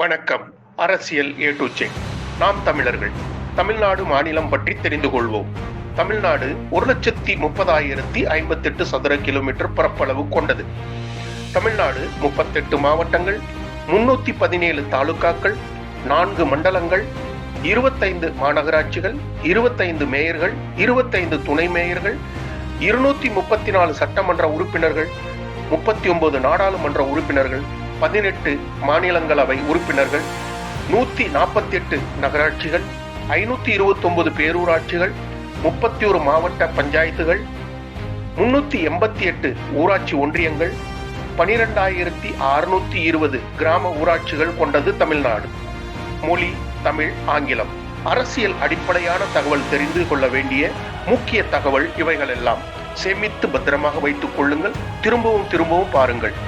வணக்கம். அரசியல் A to Z நாம் தமிழர்கள். தமிழ்நாடு மாநிலம் பற்றி தெரிந்து கொள்வோம். தமிழ்நாடு ஒரு லட்சத்தி முப்பதாயிரத்தி ஐம்பத்தெட்டு சதுர கிலோமீட்டர் பரப்பளவு கொண்டது. தமிழ்நாடு முப்பத்தெட்டு மாவட்டங்கள் முன்னூத்தி பதினேழு தாலுகாக்கள் நான்கு மண்டலங்கள் இருபத்தைந்து மாநகராட்சிகள் இருபத்தைந்து மேயர்கள் இருபத்தைந்து துணை மேயர்கள் இருநூத்தி முப்பத்தி நாலு சட்டமன்ற உறுப்பினர்கள் முப்பத்தி ஒன்பது நாடாளுமன்ற உறுப்பினர்கள் பதினெட்டு மாநிலங்களவை உறுப்பினர்கள் நூத்தி நாற்பத்தி எட்டு நகராட்சிகள் ஐநூத்தி இருபத்தி ஒன்பது பேரூராட்சிகள் முப்பத்தி ஒரு மாவட்ட பஞ்சாயத்துகள் முன்னூத்தி எண்பத்தி எட்டு ஊராட்சி ஒன்றியங்கள் பனிரெண்டாயிரத்தி அறுநூத்தி இருபது கிராம ஊராட்சிகள் கொண்டது தமிழ்நாடு. மொழி தமிழ் ஆங்கிலம். அரசியல் அடிப்படையான தகவல் தெரிந்து கொள்ள வேண்டிய முக்கிய தகவல் இவைகளெல்லாம். சேமித்து பத்திரமாக வைத்துக் கொள்ளுங்கள். திரும்பவும் திரும்பவும் பாருங்கள்.